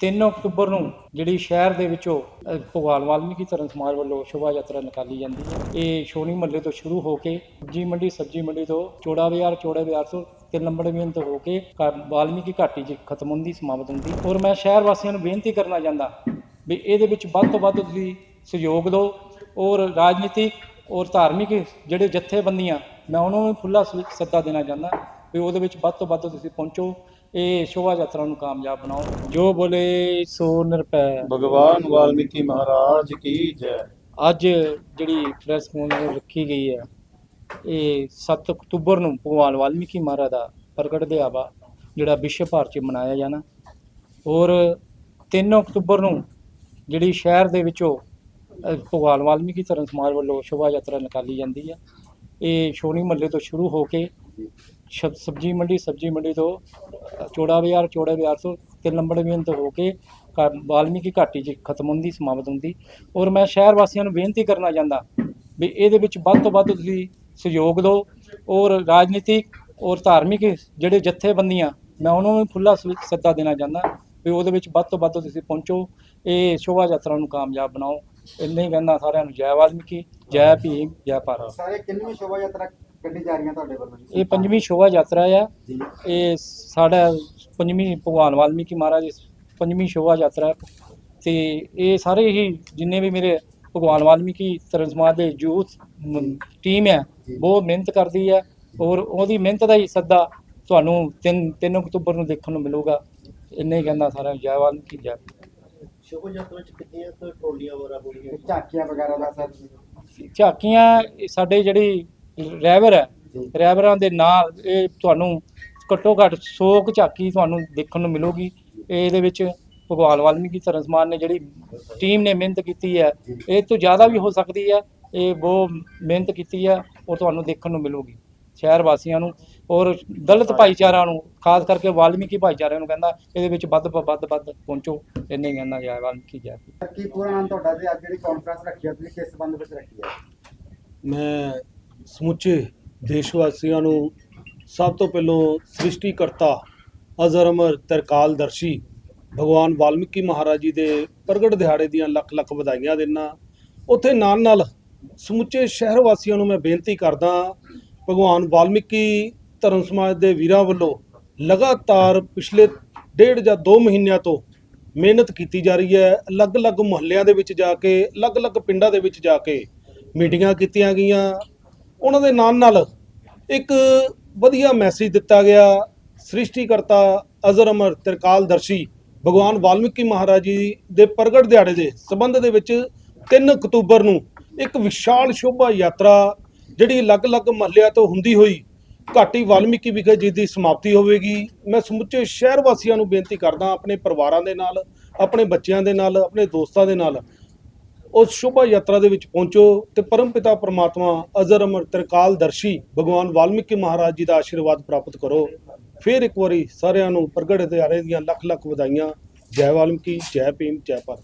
3 October ਨੂੰ ਜਿਹੜੀ ਸ਼ਹਿਰ ਦੇ ਵਿੱਚੋਂ ਅ, ਭਗਵਾਨ ਵਾਲਮੀਕੀ ਧਰਮ ਸਮਾਜ ਵੱਲੋਂ ਸ਼ੋਭਾ ਯਾਤਰਾ ਨਿਕਾਲੀ ਜਾਂਦੀ ਹੈ। ਇਹ ਸ਼ੋਨੀ ਮਹੱਲੇ ਤੋਂ ਸ਼ੁਰੂ ਹੋ ਕੇ ਸਬਜੀ ਮੰਡੀ ਸਬਜੀ ਮੰਡੀ ਤੋਂ ਚੋੜਾ ਬਾਜ਼ਾਰ ਚੋੜਾ ਬਾਜ਼ਾਰ ਤੋਂ ਤਿੰਨ ਨੰਬਰ ਮੇਨ ਤੋਂ ਹੋ ਕੇ ਘਰ ਵਾਲਮੀਕੀ ਘਾਟੀ 'ਚ ਖਤਮ ਹੁੰਦੀ ਸਮਾਪਤ ਹੁੰਦੀ। ਔਰ ਮੈਂ ਸ਼ਹਿਰ ਵਾਸੀਆਂ ਨੂੰ ਬੇਨਤੀ ਕਰਨਾ ਚਾਹੁੰਦਾ ਵੀ ਇਹਦੇ ਵਿੱਚ ਵੱਧ ਤੋਂ ਵੱਧ ਤੁਸੀਂ ਸਹਿਯੋਗ ਦਿਓ ਔਰ ਰਾਜਨੀਤਿਕ ਔਰ ਧਾਰਮਿਕ ਜਿਹੜੇ ਜਥੇਬੰਦੀਆਂ ਮੈਂ ਉਹਨਾਂ ਨੂੰ ਖੁੱਲਾ ਸੱਦਾ ਦੇਣਾ ਚਾਹੁੰਦਾ ਵੀ ਉਹਦੇ ਵਿੱਚ ਵੱਧ ਤੋਂ ਵੱਧ ਤੁਸੀਂ ਪਹੁੰਚੋ ਇਹ ਸ਼ੋਭਾ ਯਾਤਰਾ ਨੂੰ ਕਾਮਯਾਬ ਬਣਾਓ। ਜੋ ਬੋਲੇ ਸੋ ਨਿਰਪੈ ਭਗਵਾਨ ਵਾਲਮੀਕੀ ਮਹਾਰਾਜ ਕੀ ਜੈ। ਅੱਜ ਜਿਹੜੀ ਪ੍ਰੈਸ ਕਾਨਫਰੰਸ ਰੱਖੀ ਗਈ ਹੈ ਇਹ 7 ਅਕਤੂਬਰ ਨੂੰ ਭਗਵਾਨ ਵਾਲਮੀਕੀ ਮਹਾਰਾਜ ਦਾ ਪ੍ਰਗਟ ਦਿਹਾੜਾ ਜਿਹੜਾ ਵਿਸ਼ਵ ਭਰ 'ਚ ਮਨਾਇਆ ਜਾਣਾ। ਔਰ 3 ਅਕਤੂਬਰ ਨੂੰ ਜਿਹੜੀ ਸ਼ਹਿਰ ਦੇ ਵਿੱਚੋਂ ਭਗਵਾਨ ਵਾਲਮੀਕੀ ਧਰਮ ਸਮਾਜ ਵੱਲੋਂ ਸ਼ੋਭਾ ਯਾਤਰਾ ਨਿਕਾਲੀ ਜਾਂਦੀ ਹੈ। ਇਹ ਸ਼ੋਨੀ ਮਹੱਲੇ ਤੋਂ ਸ਼ੁਰੂ ਹੋ ਕੇ ਸ਼ਬ- ਸਬਜੀ ਮੰਡੀ ਸਬਜੀ ਮੰਡੀ ਤੋਂ ਅ, ਚੌੜਾ ਬਾਜ਼ਾਰ ਚੌੜਾ ਬਾਜ਼ਾਰ ਤੋਂ ਤਿੰਨ ਨੰਬਰ ਮੇਨ ਤੋਂ ਹੋ ਕੇ ਘਰ ਵਾਲਮੀਕੀ ਘਾਟੀ 'ਚ ਖਤਮ ਹੁੰਦੀ ਸਮਾਪਤ ਹੁੰਦੀ। ਔਰ ਮੈਂ ਸ਼ਹਿਰ ਵਾਸੀਆਂ ਨੂੰ ਬੇਨਤੀ ਕਰਨਾ ਚਾਹੁੰਦਾ ਵੀ ਇਹਦੇ ਵਿੱਚ ਵੱਧ ਤੋਂ ਵੱਧ ਤੁਸੀਂ ਸਹਿਯੋਗ ਦਿਓ ਔਰ ਰਾਜਨੀਤਿਕ ਔਰ ਧਾਰਮਿਕ ਜਿਹੜੇ ਜਥੇਬੰਦੀਆਂ ਮੈਂ ਉਹਨਾਂ ਨੂੰ ਖੁੱਲਾ ਸੱਦਾ ਦੇਣਾ ਚਾਹੁੰਦਾ ਵੀ ਉਹਦੇ ਵਿੱਚ ਵੱਧ ਤੋਂ ਵੱਧ ਤੁਸੀਂ ਪਹੁੰਚੋ ਇਹ ਸ਼ੋਭਾ ਯਾਤਰਾ ਨੂੰ ਕਾਮਯਾਬ ਬਣਾਓ। ਇੰਨੇ ਹੀ ਕਹਿੰਦਾ ਸਾਰਿਆਂ ਨੂੰ ਜੈ ਵਾਲਮੀਕੀ ਜੈ ਭੀਮ ਜੈ ਭਾਰਤ। ਸਾਰੇ ਕਿੰਨੀ ਸ਼ੋਭਾ ਯਾਤਰਾ ਕੱਢੀ ਜਾ ਰਹੀਆਂ ਤੁਹਾਡੇ ਵੱਲੋਂ ਜੀ? ਇਹ ਪੰਜਵੀਂ ਸ਼ੋਭਾ ਯਾਤਰਾ ਆ। ਜੀ। ਇਹ ਸਾਡਾ ਪੰਜਵੀਂ ਭਗਵਾਨ ਵਾਲਮੀਕੀ ਮਹਾਰਾਜ ਦੀ ਪੰਜਵੀਂ ਸ਼ੋਭਾ ਯਾਤਰਾ ਹੈ। ਤੇ ਇਹ ਸਾਰੇ ਹੀ ਜਿੰਨੇ ਵੀ ਮੇਰੇ ਭਗਵਾਨ ਵਾਲਮੀਕੀ ਸਮਾਜ ਦੇ ਯੂਥ ਟੀਮ ਹੈ ਬਹੁਤ ਮਿਹਨਤ ਕਰਦੀ ਹੈ ਔਰ ਉਹਦੀ ਮਿਹਨਤ ਦਾ ਹੀ ਸੱਦਾ ਤੁਹਾਨੂੰ 3 3 ਅਕਤੂਬਰ ਨੂੰ ਦੇਖਣ ਨੂੰ ਮਿਲੂਗਾ। ਇੰਨੇ ਹੀ ਕਹਿੰਦਾ ਸਾਰਿਆਂ ਨੂੰ ਜੈ ਵਾਲਮੀਕੀ ਜੈ ਸ਼ੋਭਾ ਯਾਤਰਾ ਚ ਕਿੰਨੀਆਂ ਕੁ ਟਰਾਲੀਆਂ ਵਗੈਰਾ ਹੋਣਗੀਆਂ? ਝਾਕੀਆਂ ਵਗੈਰਾ ਦਾ ਸਰ? ਝਾਕੀਆਂ ਸਾਡੇ ਜਿਹੜੀ ਡਰਾਈਵਰ ਹੈ। ਡਰਾਈਵਰਾਂ ਦੇ ਨਾਲ ਇਹ ਤੁਹਾਨੂੰ ਘੱਟੋ ਘੱਟ 100 ਕੁ ਝਾਕੀ ਤੁਹਾਨੂੰ ਦੇਖਣ ਨੂੰ ਮਿਲੂਗੀ। ਇਹ ਇਹਦੇ ਵਿੱਚ ਭਗਵਾਨ ਵਾਲਮੀਕੀ ਧਰਮ ਸਮਾਜ ਨੇ ਜਿਹੜੀ ਟੀਮ ਨੇ ਮਿਹਨਤ ਕੀਤੀ ਹੈ ਇਹ ਤੋਂ ਜ਼ਿਆਦਾ ਵੀ ਹੋ ਸਕਦੀ ਹੈ। ਇਹ ਬਹੁਤ ਮਿਹਨਤ ਕੀਤੀ ਹੈ ਉਹ ਤੁਹਾਨੂੰ ਦੇਖਣ ਨੂੰ ਮਿਲੂਗੀ ਸ਼ਹਿਰ ਵਾਸੀਆਂ ਨੂੰ। ਔਰ ਦਲਿਤ ਭਾਈਚਾਰਾ ਨੂੰ ਖਾਸ ਕਰਕੇ ਵਾਲਮੀਕੀ ਭਾਈਚਾਰੇ ਨੂੰ ਕਹਿੰਦਾ ਇਹਦੇ ਵਿੱਚ ਵੱਧ ਵੱਧ ਵੱਧ ਪਹੁੰਚੋ। ਇੰਨੇ ਹੀ ਕਹਿੰਦਾ ਜੈ ਵਾਲਮੀਕੀ ਜੈ ਕੀ ਪੂਰਾ ਨਾਮ ਤੁਹਾਡਾ ਤੇ ਅੱਜ ਜਿਹੜੀ ਕਾਨਫਰੰਸ ਰੱਖੀ ਹੈ ਤੁਸੀਂ ਕਿਸ ਸੰਬੰਧ ਵਿੱਚ ਰੱਖੀ ਹੈ? ਮੈਂ ਸਮੁੱਚੇ ਦੇਸ਼ ਵਾਸੀਆਂ ਨੂੰ ਸਭ ਤੋਂ ਪਹਿਲਾਂ ਸ੍ਰਿਸ਼ਟੀਕਰਤਾ ਅਜ਼ਰ ਅਮਰ ਤਰਕਾਲ ਦਰਸ਼ੀ ਭਗਵਾਨ ਵਾਲਮੀਕੀ ਮਹਾਰਾਜ ਜੀ ਦੇ ਪ੍ਰਗਟ ਦਿਹਾੜੇ ਦੀਆਂ ਲੱਖ ਲੱਖ ਵਧਾਈਆਂ ਦਿੰਨਾ। ਉੱਥੇ ਨਾਲ ਨਾਲ ਸਮੁੱਚੇ ਸ਼ਹਿਰ ਵਾਸੀਆਂ ਨੂੰ ਮੈਂ ਬੇਨਤੀ ਕਰਦਾ ਭਗਵਾਨ ਵਾਲਮੀਕੀ ਧਰਮ ਸਮਾਜ ਦੇ ਵੀਰਾਂ ਵੱਲੋਂ ਲਗਾਤਾਰ ਪਿਛਲੇ ਡੇਢ ਜਾਂ 2 ਮਹੀਨਿਆਂ ਤੋਂ ਮਿਹਨਤ ਕੀਤੀ ਜਾ ਰਹੀ ਹੈ। ਅਲੱਗ-ਅਲੱਗ ਮੁਹੱਲਿਆਂ ਦੇ ਵਿੱਚ ਜਾ ਕੇ, ਅਲੱਗ-ਅਲੱਗ ਪਿੰਡਾਂ ਦੇ ਵਿੱਚ ਜਾ ਕੇ ਮੀਟਿੰਗਾਂ ਕੀਤੀਆਂ ਗਈਆਂ। ਉਹਨਾਂ ਦੇ ਨਾਲ ਨਾਲ ਇੱਕ ਵਧੀਆ ਮੈਸੇਜ ਦਿੱਤਾ ਗਿਆ ਸ੍ਰਿਸ਼ਟੀਕਰਤਾ ਅਜ਼ਰ ਅਮਰ ਤਰਕਾਲਦਰਸ਼ੀ ਭਗਵਾਨ ਵਾਲਮੀਕੀ ਮਹਾਰਾਜ ਜੀ ਦੇ ਪ੍ਰਗਟ ਦਿਹਾੜੇ ਦੇ ਸਬੰਧ ਦੇ ਵਿੱਚ 3 ਅਕਤੂਬਰ ਨੂੰ ਇੱਕ ਵਿਸ਼ਾਲ ਸ਼ੋਭਾ ਯਾਤਰਾ ਜਿਹੜੀ ਅਲੱਗ-ਅਲੱਗ ਮਹੱਲਿਆਂ ਤੋਂ ਹੁੰਦੀ ਹੋਈ ਘਾਟੀ ਵਾਲਮੀਕੀ ਵਿਖੇ ਜੀ ਦੀ ਸਮਾਪਤੀ ਹੋਵੇਗੀ। ਮੈਂ ਸਮੁੱਚੇ ਸ਼ਹਿਰ ਵਾਸੀਆਂ ਨੂੰ ਬੇਨਤੀ ਕਰਦਾ ਆਪਣੇ ਪਰਿਵਾਰਾਂ ਦੇ ਨਾਲ, ਆਪਣੇ ਬੱਚਿਆਂ ਦੇ ਨਾਲ, ਆਪਣੇ ਦੋਸਤਾਂ ਦੇ ਨਾਲ ਉਸ ਸ਼ੋਭਾ ਯਾਤਰਾ ਦੇ ਵਿੱਚ ਪਹੁੰਚੋ ਤੇ ਪਰਮਪਿਤਾ ਪਰਮਾਤਮਾ ਅਜ਼ਰ ਅਮਰ ਤਰਕਾਲਦਰਸ਼ੀ ਭਗਵਾਨ ਵਾਲਮੀਕੀ ਮਹਾਰਾਜ ਜੀ ਦਾ ਆਸ਼ੀਰਵਾਦ ਪ੍ਰਾਪਤ ਕਰੋ। ਫਿਰ ਇੱਕ ਵਾਰੀ ਸਾਰਿਆਂ ਨੂੰ ਪ੍ਰਗਟ ਦਿਹਾੜੇ ਦੀਆਂ ਲੱਖ ਲੱਖ ਵਧਾਈਆਂ। ਜੈ ਵਾਲਮੀਕੀ, ਜੈ ਭੀਮ, ਜੈ ਭਾਰਤ।